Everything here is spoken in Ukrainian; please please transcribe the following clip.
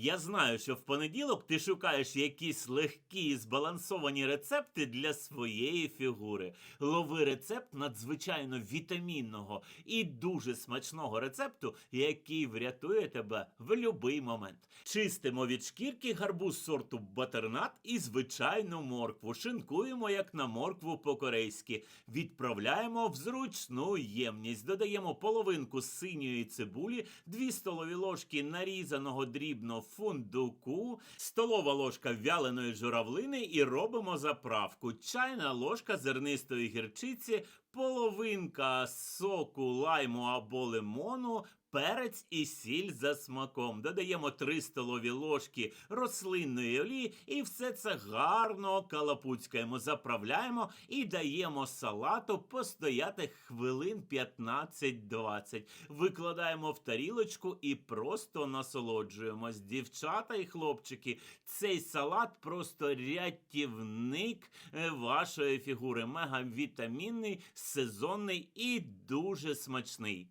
Я знаю, що в понеділок ти шукаєш якісь легкі і збалансовані рецепти для своєї фігури. Лови рецепт надзвичайно вітамінного і дуже смачного рецепту, який врятує тебе в будь-який момент. Чистимо від шкірки гарбуз сорту батернат і звичайну моркву. Шинкуємо як на моркву по-корейськи. Відправляємо в зручну ємність. Додаємо половинку синьої цибулі, 2 столові ложки нарізаного дрібно фундуку, столова ложка вяленої журавлини і робимо заправку. Чайна ложка зернистої гірчиці, половинка соку лайму або лимону. Перець і сіль за смаком. Додаємо 3 столові ложки рослинної олії і все це гарно калапуцькаємо, заправляємо і даємо салату постояти хвилин 15-20. Викладаємо в тарілочку і просто насолоджуємось. Дівчата і хлопчики, цей салат просто рятівник е, вашої фігури. Мегавітамінний, сезонний і дуже смачний.